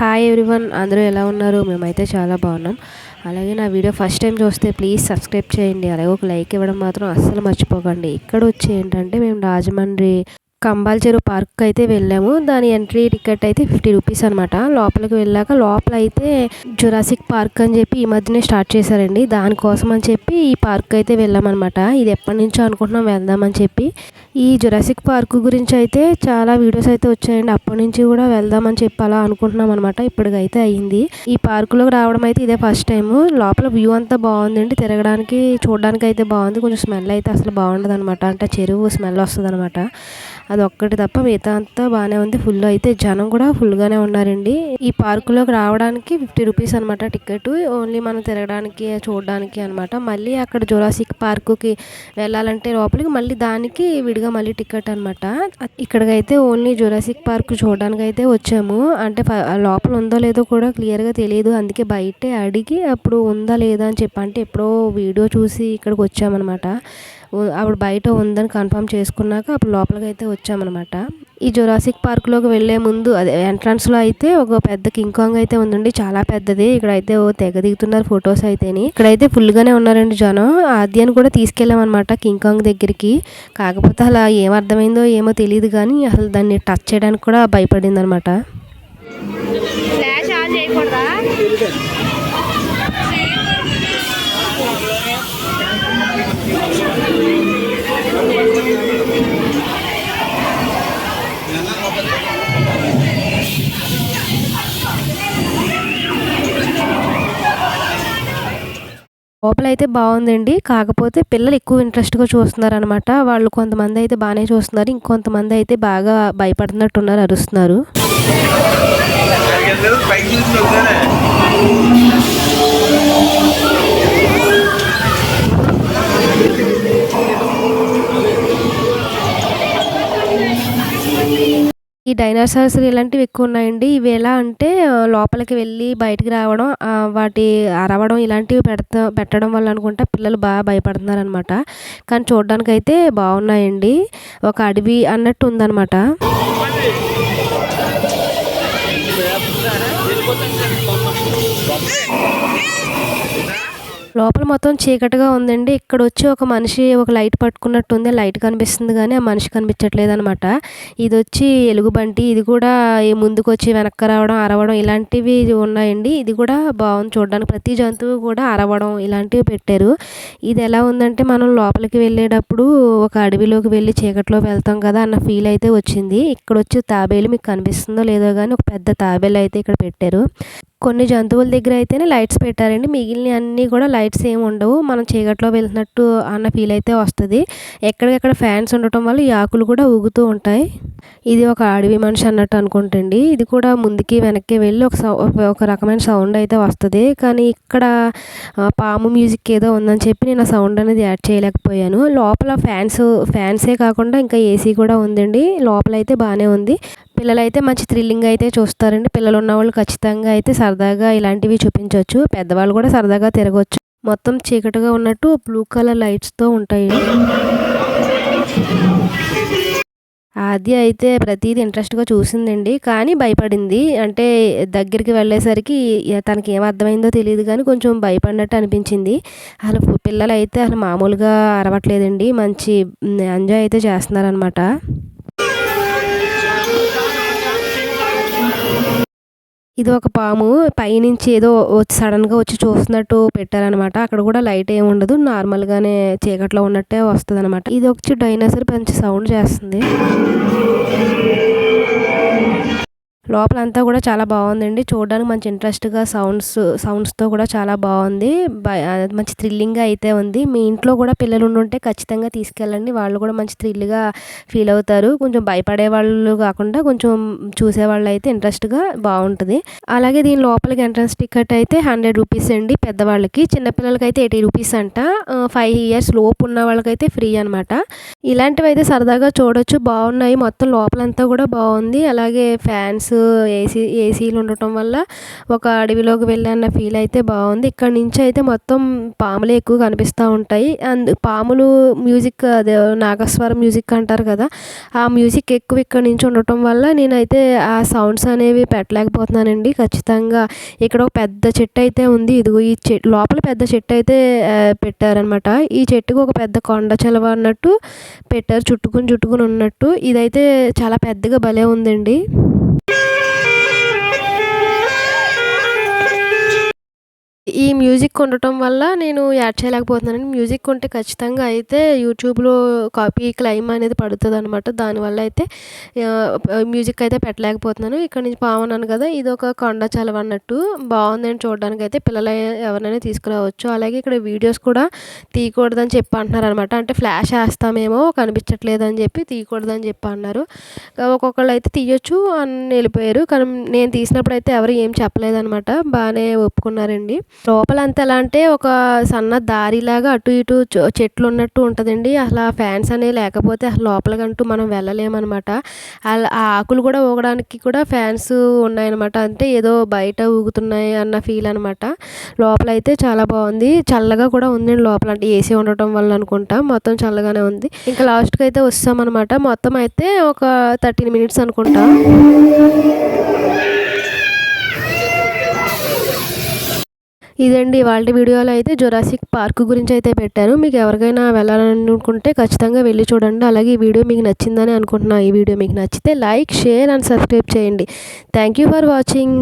Hi everyone అందరూ ఎలా ఉన్నారు? మేమైతే చాలా బాగున్నాం. అలాగే నా వీడియో ఫస్ట్ టైం చూస్తే ప్లీజ్ సబ్స్క్రైబ్ చేయండి. అలాగే ఒక లైక్ ఇవ్వడం మాత్రం అస్సలు మర్చిపోకండి. ఇక్కడ వచ్చి ఏంటంటే మేము రాజమండ్రి కంబాల చెరువు పార్క్ అయితే వెళ్ళాము. దాని ఎంట్రీ టికెట్ అయితే ఫిఫ్టీ రూపీస్ అనమాట లోపలికి వెళ్ళాక లోపల అయితే జురాసిక్ పార్క్ అని చెప్పి ఈ మధ్యనే స్టార్ట్ చేశారండి. దానికోసం అని చెప్పి ఈ పార్క్ అయితే వెళ్ళామన్నమాట. ఇది ఎప్పటి నుంచో అనుకుంటున్నాం వెళ్దామని చెప్పి. ఈ జురాసిక్ పార్క్ గురించి అయితే చాలా వీడియోస్ అయితే వచ్చాయండి. అప్పటి నుంచి కూడా వెళ్దామని చెప్పి అలా అనుకుంటున్నాం అనమాట ఇప్పటికైతే అయ్యింది ఈ పార్కులోకి రావడం అయితే ఇదే ఫస్ట్ టైం లోపల వ్యూ అంతా బాగుందండి. తిరగడానికి చూడడానికి అయితే బాగుంది. కొంచెం స్మెల్ అయితే అసలు బాగుండదు అనమాట అంటే చెరువు స్మెల్ వస్తుంది అనమాట అది ఒక్కటి తప్ప మిగతా అంతా బాగానే ఉంది. ఫుల్ అయితే జనం కూడా ఫుల్గానే ఉన్నారండి. ఈ పార్కులోకి రావడానికి ఫిఫ్టీ రూపీస్ అనమాట టికెట్ ఓన్లీ మనం తిరగడానికి చూడడానికి అనమాట మళ్ళీ అక్కడ జురాసిక్ పార్కుకి వెళ్ళాలంటే లోపలికి మళ్ళీ దానికి విడిగా మళ్ళీ టికెట్ అనమాట ఇక్కడికైతే ఓన్లీ జురాసిక్ పార్క్ చూడడానికి అయితే వచ్చాము. అంటే లోపల ఉందో లేదో కూడా క్లియర్గా తెలియదు. అందుకే బయటే అడిగి అప్పుడు ఉందా లేదా అని చెప్పి అంటే ఎప్పుడో వీడియో చూసి ఇక్కడికి వచ్చామన్నమాట. ఆవిడ బయట ఉందని కన్ఫర్మ్ చేసుకున్నాక అప్పుడు లోపలికి అయితే వచ్చామన్నమాట. ఈ జురాసిక్ పార్క్లోకి వెళ్ళే ముందు అదే ఎంట్రన్స్లో అయితే ఒక పెద్ద కింగ్ కాంగ్ అయితే ఉందండి. చాలా పెద్దది. ఇక్కడ అయితే ఓ తెగ దిగుతున్నారు ఫొటోస్ అయితేని. ఇక్కడైతే ఫుల్గానే ఉన్నారండి జనం. ఆద్యాన్ని కూడా తీసుకెళ్ళామన్నమాట కింగ్ కాంగ్ దగ్గరికి. కాకపోతే అలా ఏం అర్థమైందో ఏమో తెలియదు కానీ అసలు దాన్ని టచ్ చేయడానికి కూడా భయపడింది అనమాట లోపల అయితే బాగుందండి. కాకపోతే పిల్లలు ఎక్కువ ఇంట్రెస్ట్గా చూస్తున్నారు అనమాట వాళ్ళు కొంతమంది అయితే బాగానే చూస్తున్నారు. ఇంకొంతమంది అయితే బాగా భయపడుతున్నట్టున్నారు అరుస్తున్నారు. ఈ డైనోసార్స్ ఇలాంటివి ఎక్కువ ఉన్నాయండి. ఇవి ఎలా అంటే లోపలికి వెళ్ళి బయటికి రావడం వాటి అరవడం ఇలాంటివి పెడతా పెట్టడం వల్ల అనుకుంటా పిల్లలు బాగా భయపడుతున్నారు అనమాట కానీ చూడడానికి అయితే బాగున్నాయండి. ఒక అడవి అన్నట్టు ఉందన్నమాట లోపల మొత్తం చీకటిగా ఉందండి. ఇక్కడ వచ్చి ఒక మనిషి ఒక లైట్ పట్టుకున్నట్టు ఉంది. లైట్ కనిపిస్తుంది కానీ ఆ మనిషి కనిపించట్లేదు అనమాట ఇది వచ్చి ఎలుగుబంటి. ఇది కూడా ముందుకు వచ్చి వెనక్కి రావడం అరవడం ఇలాంటివి ఉన్నాయండి. ఇది కూడా బాగుంది చూడడానికి. ప్రతి జంతువు కూడా అరవడం ఇలాంటివి పెట్టారు. ఇది ఎలా ఉందంటే మనం లోపలికి వెళ్ళేటప్పుడు ఒక అడవిలోకి వెళ్ళి చీకట్లో వెళ్తాం కదా అన్న ఫీల్ అయితే వచ్చింది. ఇక్కడ వచ్చి తాబేలు మీకు కనిపిస్తుందో లేదో కానీ ఒక పెద్ద తాబేలు అయితే ఇక్కడ పెట్టారు. కొన్ని జంతువుల దగ్గర అయితేనే లైట్స్ పెట్టారండి. మిగిలిన అన్నీ కూడా లైట్స్ ఏమి ఉండవు. మనం చీకట్లో వెళ్తున్నట్టు అన్న ఫీల్ అయితే వస్తుంది. ఎక్కడికెక్కడ ఫ్యాన్స్ ఉండటం వల్ల ఈ ఆకులు కూడా ఊగుతూ ఉంటాయి. ఇది ఒక అడవి మనిషి అన్నట్టు అనుకుంటండి. ఇది కూడా ముందుకి వెనక్కి వెళ్ళి ఒక సౌ ఒక రకమైన సౌండ్ అయితే వస్తుంది. కానీ ఇక్కడ పాము మ్యూజిక్ ఏదో ఉందని చెప్పి నేను ఆ సౌండ్ అనేది యాడ్ చేయలేకపోయాను. లోపల ఫ్యాన్స్ ఫ్యాన్సే కాకుండా ఇంకా ఏసీ కూడా ఉందండి. లోపల అయితే బాగానే ఉంది. పిల్లలు అయితే మంచి థ్రిల్లింగ్ అయితే చూస్తారండి. పిల్లలు ఉన్న వాళ్ళు ఖచ్చితంగా అయితే సరదాగా ఇలాంటివి చూపించవచ్చు పెద్దవాళ్ళు కూడా సరదాగా తిరగవచ్చు మొత్తం చీకటిగా ఉన్నట్టు బ్లూ కలర్ లైట్స్తో ఉంటాయి ఆది అయితే ప్రతిదీ ఇంట్రెస్ట్గా చూసిందండి. కానీ భయపడింది. అంటే దగ్గరికి వెళ్ళేసరికి తనకి ఏం అర్థమైందో తెలియదు కానీ కొంచెం భయపడినట్టు అనిపించింది. అసలు పిల్లలు అయితే అసలు మామూలుగా అరవట్లేదండి. మంచి ఎంజాయ్ అయితే చేస్తున్నారనమాట ఇది ఒక పాము పైనుంచి ఏదో వచ్చి సడన్గా వచ్చి చూస్తున్నట్టు పెట్టారనమాట. అక్కడ కూడా లైట్ ఏమి ఉండదు. నార్మల్గానే చీకట్లో ఉన్నట్టే వస్తుంది అనమాట ఇది వచ్చి డైనోసర్ మంచి సౌండ్ చేస్తుంది. లోపలంతా కూడా చాలా బాగుందండి. చూడడానికి మంచి ఇంట్రెస్ట్గా సౌండ్స్ సౌండ్స్తో కూడా చాలా బాగుంది. మంచి థ్రిల్లింగ్గా అయితే ఉంది. మీ ఇంట్లో కూడా పిల్లలు ఉండుంటే ఖచ్చితంగా తీసుకెళ్ళండి. వాళ్ళు కూడా మంచి థ్రిల్గా ఫీల్ అవుతారు. కొంచెం భయపడే వాళ్ళు కాకుండా కొంచెం చూసేవాళ్ళు అయితే ఇంట్రెస్ట్గా బాగుంటుంది. అలాగే దీని లోపలికి ఎంట్రన్స్ టికెట్ అయితే హండ్రెడ్ రూపీస్ అండి పెద్దవాళ్ళకి. చిన్నపిల్లలకి అయితే ఎయిటీ రూపీస్ అంట. ఫైవ్ ఇయర్స్ లోపు ఉన్న వాళ్ళకైతే ఫ్రీ అనమాట ఇలాంటివి అయితే సరదాగా చూడొచ్చు. బాగున్నాయి. మొత్తం లోపలంతా కూడా బాగుంది. అలాగే ఫ్యాన్స్ ఏసీ ఏసీలు ఉండటం వల్ల ఒక అడవిలోకి వెళ్ళాన్న ఫీల్ అయితే బాగుంది. ఇక్కడ నుంచి అయితే మొత్తం పాములే ఎక్కువ కనిపిస్తూ ఉంటాయి. అండ్ పాములు మ్యూజిక్ అదే నాగస్వరం మ్యూజిక్ అంటారు కదా ఆ మ్యూజిక్ ఎక్కువ ఇక్కడ నుంచి ఉండటం వల్ల నేనైతే ఆ సౌండ్స్ అనేవి పెట్టలేకపోతున్నానండి. ఖచ్చితంగా ఇక్కడ ఒక పెద్ద చెట్టు అయితే ఉంది. ఇదిగో ఈ చెట్టు లోపల పెద్ద చెట్టు అయితే పెట్టారనమాట ఈ చెట్టుకు ఒక పెద్ద కొండ చలవ అన్నట్టు పెట్టారు. చుట్టుకుని చుట్టుకుని ఉన్నట్టు. ఇదైతే చాలా పెద్దగా భలే ఉందండి. ఈ మ్యూజిక్ ఉండటం వల్ల నేను యాడ్ చేయలేకపోతున్నాను మ్యూజిక్ ఉంటే ఖచ్చితంగా అయితే యూట్యూబ్లో కాపీ క్లైమ్ అనేది పడుతుంది అనమాట దానివల్ల అయితే మ్యూజిక్ అయితే పెట్టలేకపోతున్నాను. ఇక్కడ నుంచి పావన్నాను కదా ఇది ఒక కొండ చలవ అన్నట్టు. బాగుందని చూడడానికి అయితే పిల్లలు ఎవరినైనా తీసుకురావచ్చు. అలాగే ఇక్కడ వీడియోస్ కూడా తీయకూడదని చెప్పి అంటున్నారు అనమాట అంటే ఫ్లాష్ వేస్తామేమో కనిపించట్లేదు అని చెప్పి తీయకూడదని చెప్పి అన్నారు ఒక్కొక్కళ్ళు అయితే తీయొచ్చు అని వెళ్ళిపోయారు. కానీ నేను తీసినప్పుడు అయితే ఎవరు ఏం చెప్పలేదనమాట బాగానే ఒప్పుకున్నారండి. లోపలంతా ఎలా అంటే ఒక సన్న దారిలాగా అటు ఇటు చెట్లు ఉన్నట్టు ఉంటుందండి. అసలు ఆ ఫ్యాన్స్ అనేవి లేకపోతే అసలు లోపలికంటూ మనం వెళ్ళలేమన్నమాట ఆ ఆకులు కూడా ఊగడానికి కూడా ఫ్యాన్స్ ఉన్నాయన్నమాట అంటే ఏదో బయట ఊగుతున్నాయి అన్న ఫీల్ అనమాట. లోపల అయితే చాలా బాగుంది. చల్లగా కూడా ఉందండి లోపల. అంటే ఏసీ ఉండటం వల్ల అనుకుంటా. మొత్తం చల్లగానే ఉంది. ఇంకా లాస్ట్కి అయితే వస్తామన్నమాట మొత్తం అయితే ఒక థర్టీన్ మినిట్స్ అనుకుంటా. ఇదండి వాళ్ళ వీడియోలో అయితే జొరాసిక్ పార్క్ గురించి అయితే పెట్టాను మీకు ఎవరికైనా వెళ్ళాలనుకుంటే ఖచ్చితంగా వెళ్ళి చూడండి. అలాగే ఈ వీడియో మీకు నచ్చిందని అనుకుంటున్నాను ఈ వీడియో మీకు నచ్చితే లైక్ షేర్ అండ్ సబ్స్క్రైబ్ చేయండి. Thank you for watching.